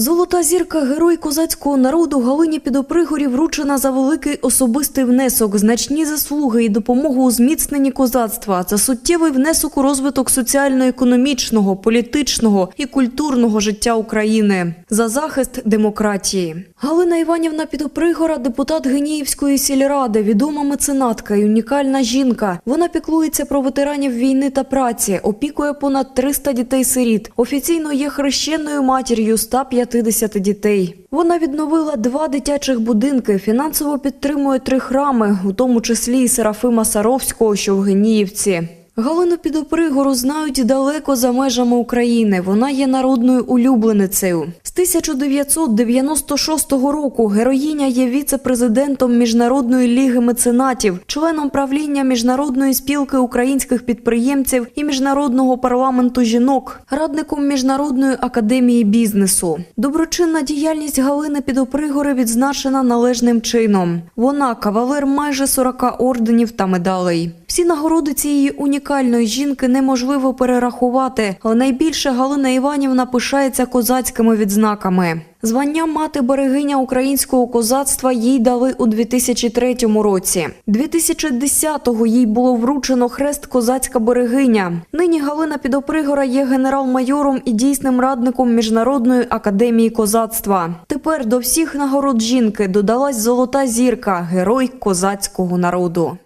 Золота зірка герой козацького народу Галині Підопригорі вручена за великий особистий внесок, значні заслуги і допомогу у зміцненні козацтва, за суттєвий внесок у розвиток соціально-економічного, політичного і культурного життя України, за захист демократії. Галина Іванівна Підопригора, депутат Геніївської сільради, відома меценатка і унікальна жінка. Вона піклується про ветеранів війни та праці, опікує понад 300 дітей-сиріт. Офіційно є хрещеною матір'ю 150 дітей. Вона відновила два дитячих будинки, фінансово підтримує три храми, у тому числі і Серафима Саровського, що в Геніївці. Галину Підопригору знають далеко за межами України. Вона є народною улюбленицею. З 1996 року героїня є віце-президентом Міжнародної ліги меценатів, членом правління Міжнародної спілки українських підприємців і Міжнародного парламенту жінок, радником Міжнародної академії бізнесу. Доброчинна діяльність Галини Підопригори відзначена належним чином. Вона кавалер майже 40 орденів та медалей. Всі нагороди цієї унікальної жінки неможливо перерахувати, але найбільше Галина Іванівна пишається козацькими відзнаками. Звання мати берегиня українського козацтва їй дали у 2003 році. 2010-го їй було вручено хрест козацька берегиня. Нині Галина Підопригора є генерал-майором і дійсним радником Міжнародної академії козацтва. Тепер до всіх нагород жінки додалась золота зірка, герой козацького народу.